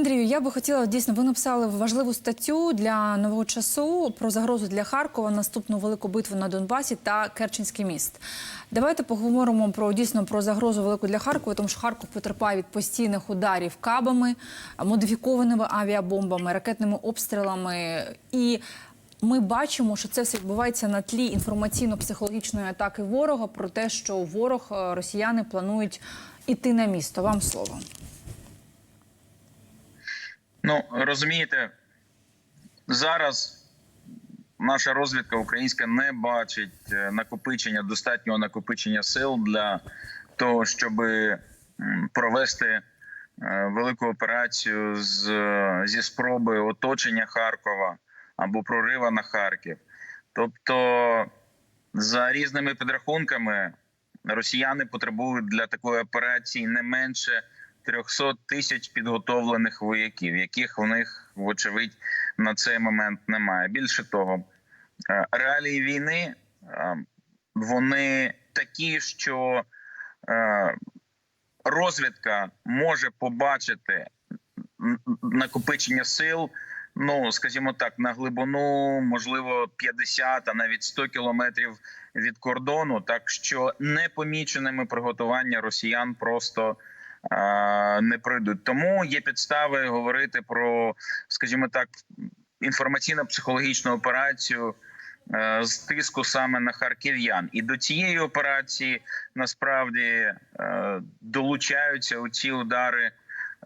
Андрію, я би хотіла дійсно, ви написали важливу статтю для нового часу про загрозу для Харкова, наступну велику битву на Донбасі та Керченський міст. Давайте поговоримо про дійсно про загрозу велику для Харкова, тому що Харков потерпає від постійних ударів кабами, модифікованими авіабомбами, ракетними обстрілами і. Ми бачимо, що це все відбувається на тлі інформаційно-психологічної атаки ворога про те, що ворог е, росіяни планують іти на місто. Вам слово. Ну розумієте, зараз наша розвідка українська не бачить е, накопичення достатнього накопичення сил для того, щоб провести е, велику операцію з, зі спроби оточення Харкова або прорива на Харків. Тобто, за різними підрахунками, росіяни потребують для такої операції не менше 300 тисяч підготовлених вояків, яких у них, вочевидь, на цей момент немає. Більше того, е, реалії війни е, вони такі, що е, розвідка може побачити накопичення сил. Ну, скажімо так, на глибину, можливо, 50, а навіть 100 кілометрів від кордону, так що непоміченими приготування росіян просто не пройдуть. Тому є підстави говорити про, скажімо так, інформаційно-психологічну операцію е, з тиску саме на харків'ян. І до цієї операції насправді е, долучаються у ці удари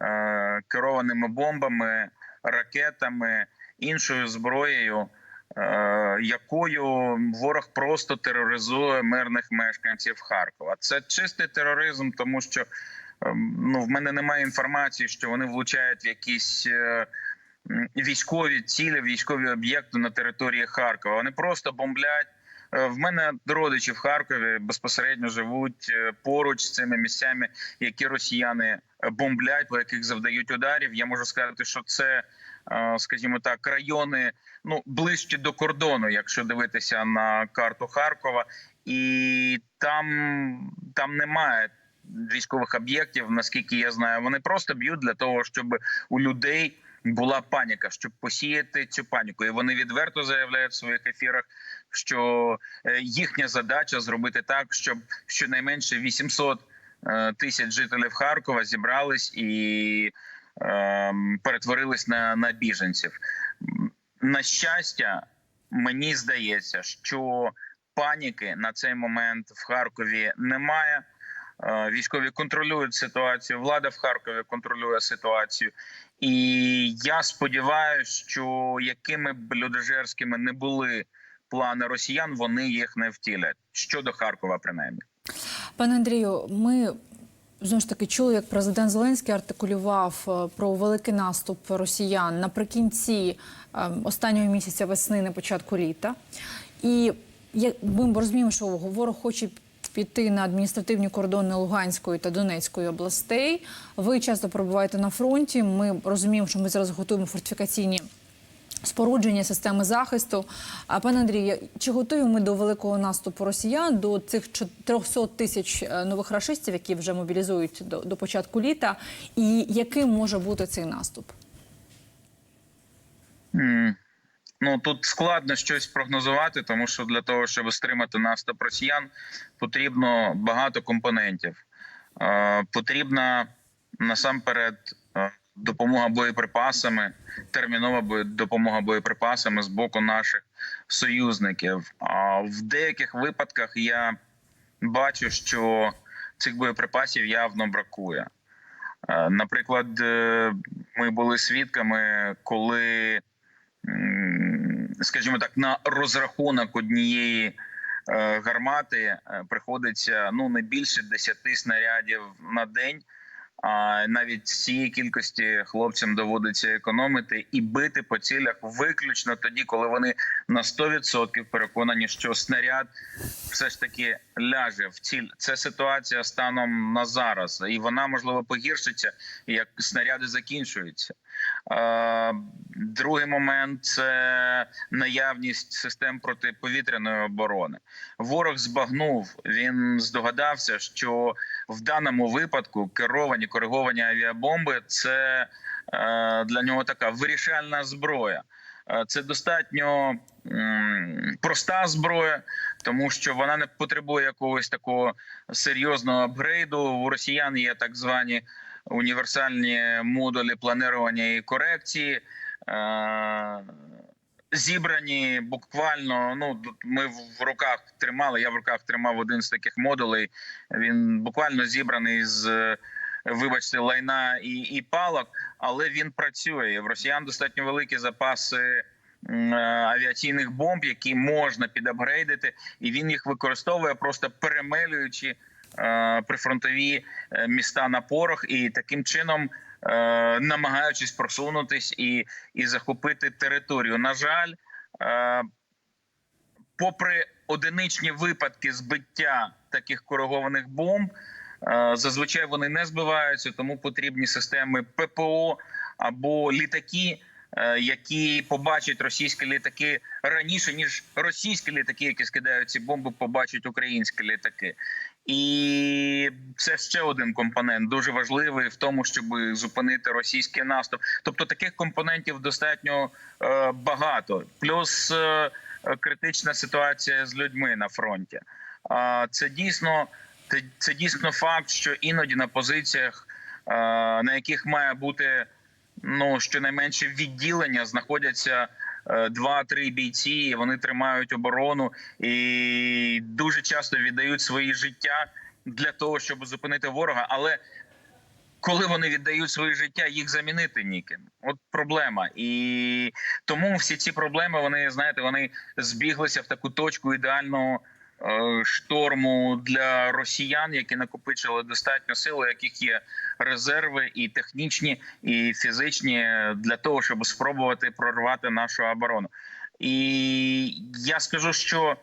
е, керованими бомбами, ракетами, іншою зброєю. Якою ворог просто тероризує мирних мешканців Харкова, це чистий тероризм, тому що Ем, ну в мене немає інформації, що вони влучають в якісь е, військові цілі, військові об'єкти на території Харкова. Вони просто бомблять. Е, в мене родичі в Харкові безпосередньо живуть е, поруч з цими місцями, які росіяни бомблять, по яких завдають ударів. Я можу сказати, що це, скажімо так, райони ну ближче до кордону, якщо дивитися на карту Харкова, і там, там немає військових об'єктів, наскільки я знаю, вони просто б'ють для того, щоб у людей була паніка, щоб посіяти цю паніку, і вони відверто заявляють в своїх ефірах, що е, їхня задача зробити так, щоб щонайменше 800 е, тисяч жителів Харкова зібрались і е, перетворились на, на біженців. На щастя, мені здається, що паніки на цей момент в Харкові немає. Е, військові контролюють ситуацію. Влада в Харкові контролює ситуацію, і я сподіваюся, що якими б людожерськими не були плани росіян, вони їх не втілять щодо Харкова, принаймні. Пане Андрію, ми. Знову ж таки чули, як президент Зеленський артикулював е, про великий наступ росіян наприкінці е, останнього місяця весни на початку літа. І ми розуміємо, що ворог хоче піти на адміністративні кордони Луганської та Донецької областей. Ви часто перебуваєте на фронті. Ми розуміємо, що ми зараз готуємо фортифікаційні. Спорудження системи захисту. А пане Андрію, чи готуємо ми до великого наступу росіян до цих 300 тисяч е, нових рашистів, які вже мобілізують до, до початку літа, і яким може бути цей наступ? Mm. Ну тут складно щось прогнозувати, тому що для того, щоб стримати наступ росіян, потрібно багато компонентів. Е, Потрібна насамперед е, допомога боєприпасами, термінова допомога боєприпасами з боку наших союзників. А в деяких випадках я бачу, що цих боєприпасів явно бракує. Е, наприклад, е, ми були свідками, коли скажімо так, на розрахунок однієї е, гармати приходиться ну не більше 10 снарядів на день. А навіть цієї кількості хлопцям доводиться економити і бити по цілях виключно тоді, коли вони на 100% переконані, що снаряд все ж таки ляже в ціль. Це ситуація станом на зараз, і вона можливо погіршиться, як снаряди закінчуються. Другий момент це наявність систем протиповітряної оборони. Ворог збагнув. Він здогадався, що в даному випадку керовані кориговані авіабомби це для нього така вирішальна зброя. Е, Це достатньо проста зброя, тому що вона не потребує якогось такого серйозного апгрейду. У росіян є так звані універсальні модулі планування і корекції. Е, Зібрані буквально. Ну ми в руках тримали. Я в руках тримав один з таких модулей. Він буквально зібраний з, е, вибачте, лайна і, і палок, але він працює. В росіян достатньо великі запаси е, авіаційних бомб, які можна підапгрейдити, і він їх використовує, просто перемелюючи прифронтові е, міста на порох, і таким чином. е, Намагаючись просунутись і, і захопити територію. На жаль, е, попри одиничні випадки збиття таких коригованих бомб, е, зазвичай вони не збиваються, тому потрібні системи ППО або літаки, е, які побачать російські літаки раніше ніж російські літаки, які скидають ці бомби, побачать українські літаки. І це ще один компонент дуже важливий в тому, щоб зупинити російський наступ. Тобто таких компонентів достатньо е, багато. Плюс е, критична ситуація з людьми на фронті. А це дійсно це дійсно факт, що іноді на позиціях, е, на яких має бути ну щонайменше відділення, знаходяться. Е, Два-три бійці, вони тримають оборону і дуже часто віддають свої життя для того, щоб зупинити ворога. Але коли вони віддають своє життя, їх замінити ніким. От проблема. І тому всі ці проблеми вони знаєте, вони збіглися в таку точку ідеального шторму для росіян, які накопичили достатньо сил, у яких є резерви і технічні, і фізичні для того, щоб спробувати прорвати нашу оборону. І я скажу, що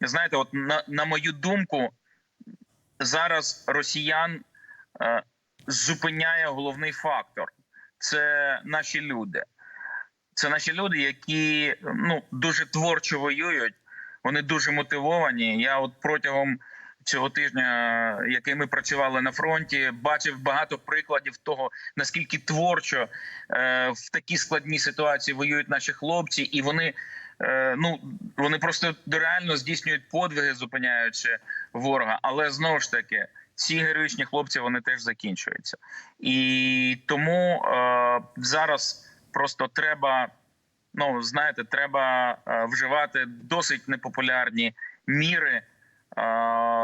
знаєте, от на, на мою думку, зараз росіян е, зупиняє головний фактор це наші люди. Це наші люди, які ну дуже творчо воюють. Вони дуже мотивовані. Я от протягом цього тижня, який ми працювали на фронті, бачив багато прикладів того, наскільки творчо е, в такій складній ситуації воюють наші хлопці, і вони. е, Ну вони просто реально здійснюють подвиги, зупиняючи ворога. Але знову ж таки, ці героїчні хлопці вони теж закінчуються, і тому е, зараз просто треба. Ну знаєте, треба е, вживати досить непопулярні міри е,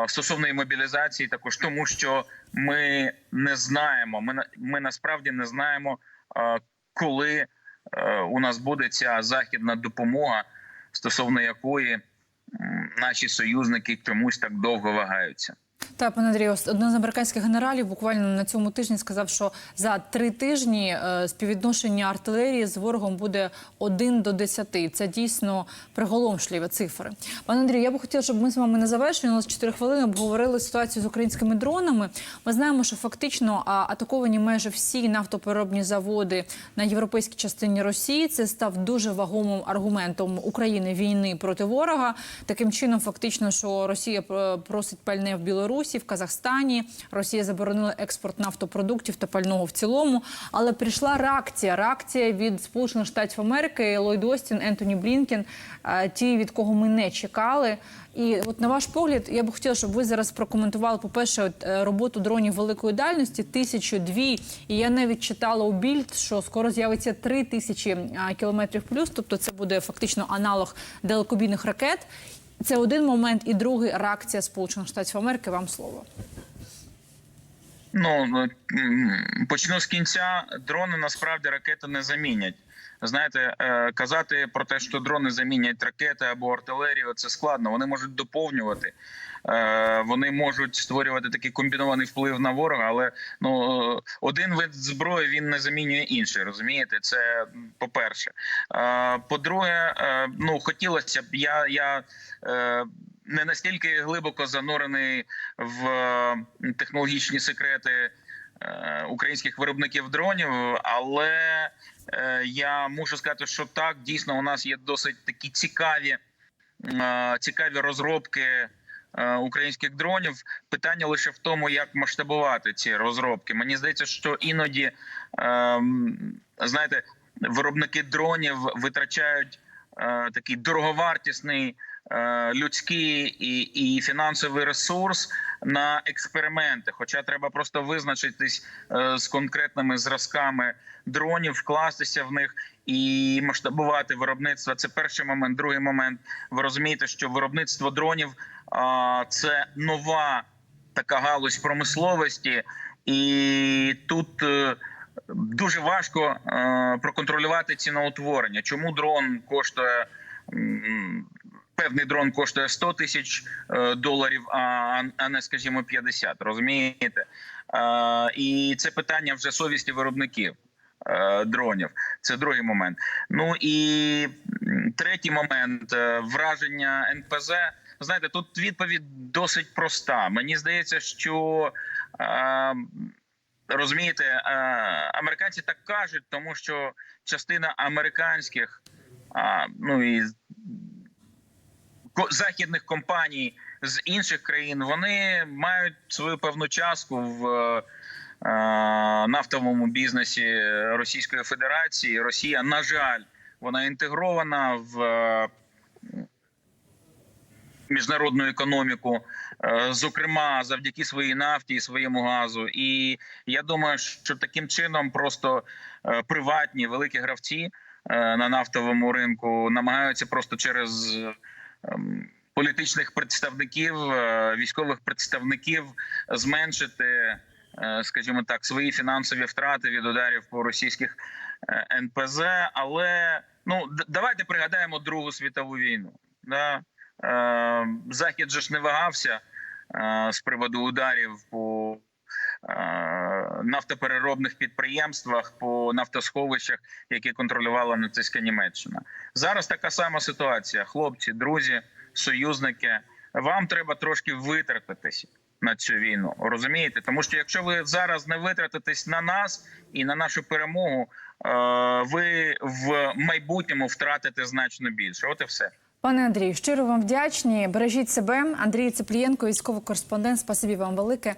стосовно мобілізації, також тому, що ми не знаємо. Ми ми насправді не знаємо, е, коли у нас буде ця західна допомога, стосовно якої наші союзники чомусь так довго вагаються. Так, пане Андрію, один з американських генералів буквально на цьому тижні сказав, що за три тижні е, співвідношення артилерії з ворогом буде 1 до 10. Це дійсно приголомшливі цифри. Пане Андрію, я би хотіла, щоб ми з вами на завершення у нас 4 хвилини обговорили ситуацію з українськими дронами. Ми знаємо, що фактично атаковані майже всі нафтопереробні заводи на європейській частині Росії. Це став дуже вагомим аргументом України війни проти ворога. Таким чином, фактично, що Росія е, просить пальне в Білорусі, в Казахстані. Росія заборонила експорт нафтопродуктів та пального в цілому. Але прийшла реакція. Реакція від Сполучених Штатів Америки, Ллойд Остін, Ентоні Блінкен, е, ті, від кого ми не чекали. І от на ваш погляд, я би хотіла, щоб ви зараз прокоментували, по-перше, от, е, роботу дронів великої дальності, тисячу дві. І я навіть читала у більд, що скоро з'явиться три тисячі кілометрів плюс, тобто це буде фактично аналог далекобійних ракет. Це один момент, і другий реакція Сполучених Штатів Америки. Вам слово. Ну ну, почну з кінця. Дрони насправді ракети не замінять. Знаєте, е, казати про те, що дрони замінять ракети або артилерію, це складно. Вони можуть доповнювати, е, вони можуть створювати такий комбінований вплив на ворога. Але ну е, один вид зброї він не замінює інший. Розумієте, це по перше. По-друге, ну хотілося б я. я не настільки глибоко занурений в технологічні секрети українських виробників дронів, але я мушу сказати, що так дійсно у нас є досить такі цікаві, е, цікаві розробки. е, Українських дронів питання лише в тому, як масштабувати ці розробки. Мені здається, що іноді знаєте, виробники дронів витрачають е, такий дороговартісний е, людський і, і фінансовий ресурс на експерименти. Хоча треба просто визначитись е, з конкретними зразками дронів, вкластися в них і масштабувати виробництво. Це перший момент. Другий момент. Ви розумієте, що виробництво дронів це нова така галузь промисловості, і тут е, дуже важко е, проконтролювати ціноутворення. Чому дрон коштує певний дрон коштує 100 тисяч е, доларів, а, не скажімо 50, Розумієте? Е, І це питання вже совісті виробників. е, Дронів, це другий момент. Ну і третій момент враження НПЗ. Знаєте, тут відповідь досить проста. Мені здається, що розумієте, американці так кажуть, тому що частина американських, а, ну і західних компаній з інших країн вони мають свою певну частку в е, нафтовому бізнесі Російської Федерації. Росія, на жаль, вона інтегрована в е, міжнародну економіку, е, зокрема завдяки своїй нафті і своєму газу. І я думаю, що таким чином просто приватні великі гравці на нафтовому ринку намагаються просто через політичних представників, е, військових представників зменшити, е, скажімо так, свої фінансові втрати від ударів по російських е, НПЗ. Але ну давайте пригадаємо Другу світову війну. Да? Захід же ж не вагався з приводу ударів по нафтопереробних підприємствах, по нафтосховищах, які контролювала нацистська Німеччина. Зараз така сама ситуація. Хлопці, друзі, союзники. Вам треба трошки витратитись на цю війну. Розумієте? Тому що якщо ви зараз не витратитесь на нас і на нашу перемогу, е, ви в майбутньому втратите значно більше. От і все. Пане Андрію, щиро вам вдячні. Бережіть себе. Андрій Цеплієнко, військовий кореспондент. Спасибі вам велике.